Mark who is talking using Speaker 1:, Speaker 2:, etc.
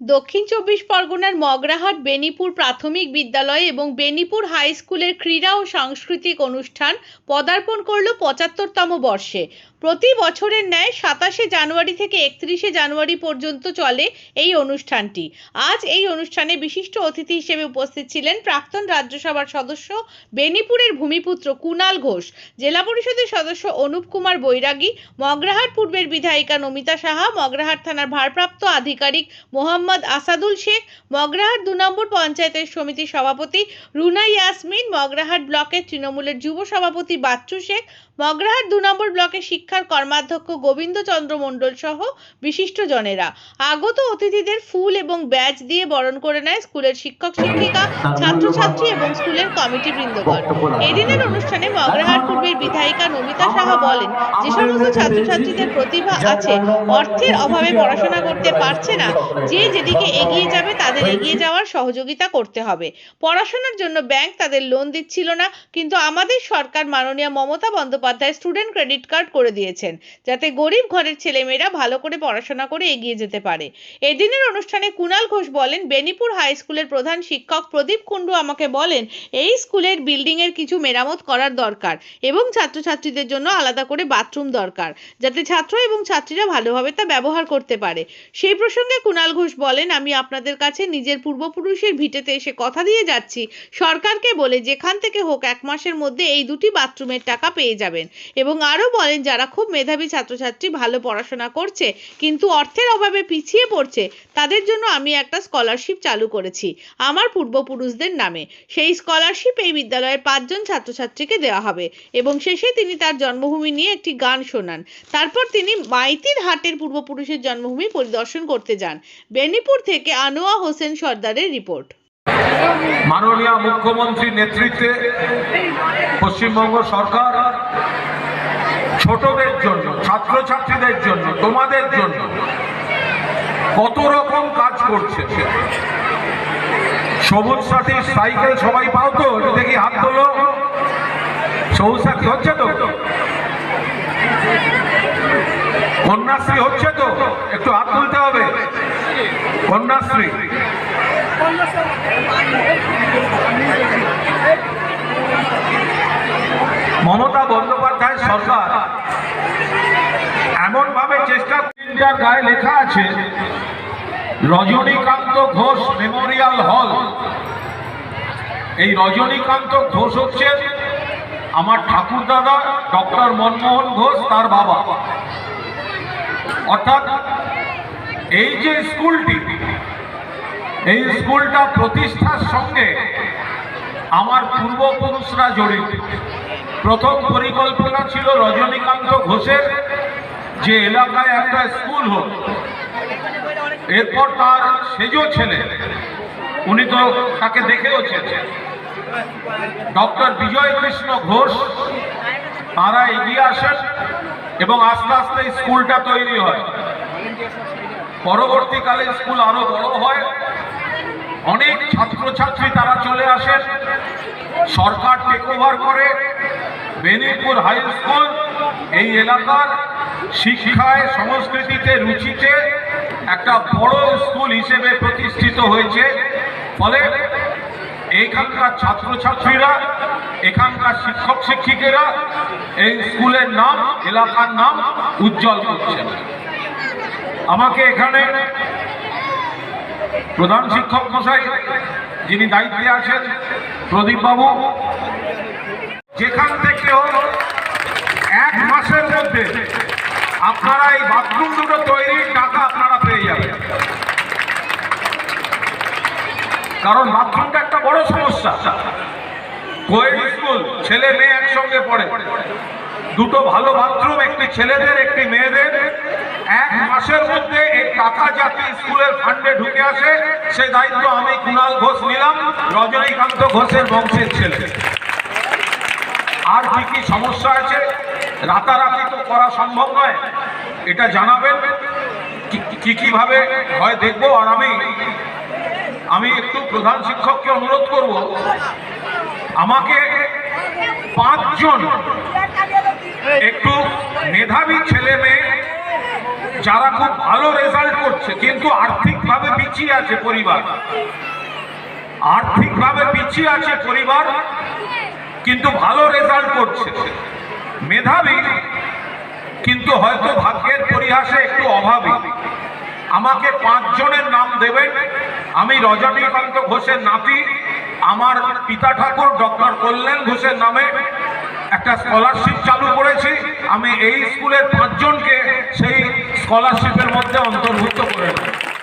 Speaker 1: দক্ষিণ চব্বিশ পরগনার মগরাহাট, বেনিপুর প্রাথমিক বিদ্যালয় এবং বেনিপুর হাই স্কুলের ক্রীড়া ও সাংস্কৃতিক অনুষ্ঠান পদার্পণ করল পঁচাত্তরতম বর্ষে। প্রতি বছরের ন্যায় সাতাশে জানুয়ারি থেকে একত্রিশে জানুয়ারি পর্যন্ত চলে এই অনুষ্ঠানটি। আজ এই অনুষ্ঠানে বিশিষ্ট অতিথি হিসেবে উপস্থিত ছিলেন প্রাক্তন রাজ্যসভার সদস্য, বেনিপুরের ভূমিপুত্র কুনাল ঘোষ, জেলা পরিষদের সদস্য অনুপ কুমার বৈরাগী, মগরাহাট পূর্বের বিধায়িকা নমিতা সাহা, মগরাহাট থানার ভারপ্রাপ্ত আধিকারিক মোহাম্মদ আসাদুল শেখ, মগরাহাট দু নম্বর পঞ্চায়েতের সমিতির সভাপতি রুনা ইয়াসমিন, মগরাহাট ব্লকের তৃণমূলের যুব সভাপতি বাচ্চু শেখ, মগরাহাট দু নম্বর ব্লকের শিক্ষার কর্মাধ্যক্ষ গোবিন্দ চন্দ্র মণ্ডল সহ বিশিষ্টজনেরা। আগত অতিথিদের ফুল এবং ব্যাজ দিয়ে বরণ করে নেয় স্কুলের শিক্ষক শিক্ষিকা, ছাত্রছাত্রী এবং স্কুলের কমিটি বৃন্দগণ। এদিনের অনুষ্ঠানে মগরাহাট পূর্বের বিধায়িকা নমিতা সাহা বলেন, যে সমস্ত ছাত্রছাত্রীদের প্রতিভা আছে, অর্থের অভাবে পড়াশোনা করতে পারছে না। যে যেদিকে এগিয়ে যাবে তাদের এগিয়ে যাওয়ার সহযোগিতা করতে হবে। পড়াশোনার জন্য ব্যাংক তাদের লোন দিচ্ছিল না কিন্তু আমাদের সরকার মাননীয় Mamata Bandyopadhyay student credit card করে দিয়েছেন যাতে গরিব ঘরের ছেলেমেয়েরা ভালো করে পড়াশোনা করে এগিয়ে যেতে পারে। এদিনের অনুষ্ঠানে কুনাল ঘোষ বলেন বেনিপুর হাই স্কুলের প্রধান শিক্ষক প্রদীপ কুণ্ডু আমাকে বলেন এই স্কুলের বিল্ডিং এর কিছু মেরামত করার দরকার এবং ছাত্রছাত্রীদের জন্য আলাদা করে বাথরুম দরকার যাতে ছাত্র এবং ছাত্রীরা ভালোভাবে তা ব্যবহার করতে পারে। সেই প্রসঙ্গে কুণাল ঘোষ বলেন, আমি আপনাদের কাছে নিজের পূর্বপুরুষের ভিটেতে এসে কথা দিয়ে যাচ্ছি। সরকারকে বলে, যেখান থেকে হোক এক মাসের মধ্যে এই দুটি বাথরুমের টাকা পেয়ে যাবেন। এবং আরও বলেন, যারা খুব মেধাবী ছাত্রছাত্রী, ভালো পড়াশোনা করছে, কিন্তু অর্থের অভাবে পিছিয়ে পড়ছে, তাদের জন্য আমি একটা স্কলারশিপ চালু করেছি, আমার পূর্বপুরুষদের নামে। সেই স্কলারশিপ এই বিদ্যালয়ের পাঁচজন ছাত্রছাত্রীকে দেওয়া হবে। এবং শেষে তিনি তার জন্মভূমি নিয়ে একটি গান শোনান। তারপর তিনি মাইতির হাটের পূর্বপুরুষের জন্মভূমি পরিদর্শন করতে যান। বেনিপুর থেকে আনোয়া হোসেন সর্দারের রিপোর্ট।
Speaker 2: মাননীয় মুখ্যমন্ত্রীর নেতৃত্বে পশ্চিমবঙ্গ সরকার ছোটদের জন্য, ছাত্রছাত্রীদের জন্য, তোমাদের জন্য কত রকম কাজ করছে সবুজ সাথী সাইকেল সবাই পাও তো দেখি হাত তোলো। সবুজ সাথী হচ্ছে তো? কন্যাশ্রী হচ্ছে তো? একটু হাত কন্যাশ্রী। মমতা বন্দ্যোপাধ্যায় সরকার। এমন ভাবে চেষ্টা তিনটার গায়ে লেখা আছে, রজনীকান্ত ঘোষ মেমোরিয়াল হল। এই রজনীকান্ত ঘোষ হচ্ছে আমার ঠাকুর দাদা, ডক্টর মনমোহন ঘোষ, তার বাবা। অর্থাৎ এই যে স্কুলটি, এই স্কুলটা প্রতিষ্ঠার সঙ্গে আমার পূর্বপুরুষরা জড়িত। প্রথম পরিকল্পনা ছিল রজনীকান্ত ঘোষের যে এলাকায় একটা স্কুল হোক। এরপর তার সেজো ছেলে, উনি তো তাকে দেখেওছেন ডক্টর বিজয় কৃষ্ণ ঘোষ, তারা এগিয়ে আসেন এবং আস্তে আস্তে স্কুলটা তৈরি হয়। পরবর্তীকালে স্কুল আরও বড় হয়। অনেক ছাত্রছাত্রী তারা চলে আসেন। সরকার টেক ওভার করে। মেদিনীপুর হাই স্কুল এই এলাকার শিক্ষায়, সংস্কৃতিতে, রুচিতে একটা বড় স্কুল হিসেবে প্রতিষ্ঠিত হয়েছে। ফলে এইখানকার ছাত্রছাত্রীরা, এখানকার শিক্ষক শিক্ষিকেরা এই স্কুলের নাম, এলাকার নাম উজ্জ্বল করছেন। আমাকে এখানে প্রধান শিক্ষক মশাই যিনি দায়িত্বে আছেন, প্রদীপ বাবু, যেখান থেকে হোক এক মাসের মধ্যে আপনারা এই বাথরুম দুটো তৈরির টাকা আপনারা পেয়ে যাবেন। কারণ বাথরুমটা একটা বড় সমস্যা। কোয়েড স্কুল, ছেলে মেয়ে একসঙ্গে পড়ে। দুটো ভালো বাথরুম, একটি ছেলেদের, একটি মেয়েদের। এক মাসের মধ্যে এই টাকা যাতে স্কুলের ফান্ডে ঢুকে আসে। সে দায়িত্ব আমি কুণাল ঘোষ নিলাম, রজনীকান্ত ঘোষের বংশের ছেলে। আর কি কি সমস্যা আছে? রাতারাতি তো করা সম্ভব নয়। এটা জানাবেন। কি- কি কীভাবে হয় দেখব। আর আমি আমি একটু প্রধান শিক্ষককে অনুরোধ করব। আমাকে পাঁচজন একটু মেধাবী ছেলে মেয়ে, যারা খুব ভালো রেজাল্ট করছে, কিন্তু আর্থিক আর্থিকভাবে পিছিয়ে আছে পরিবার। আর্থিকভাবে পিছিয়ে আছে পরিবার, কিন্তু ভালো রেজাল্ট করছে। মেধাবী, কিন্তু হয়তো ভাগ্যের পরিহাসে একটু অভাবী। আমাকে পাঁচজনের নাম দেবেন। আমি রজনীকান্ত ঘোষের নাতি, আমার পিতা ঠাকুর, ডক্টর কল্যাণ ঘোষের নামে একটা স্কলারশিপ চালু করেছি। আমি এই স্কুলের পাঁচজনকে সেই স্কলারশিপের মধ্যে অন্তর্ভুক্ত করে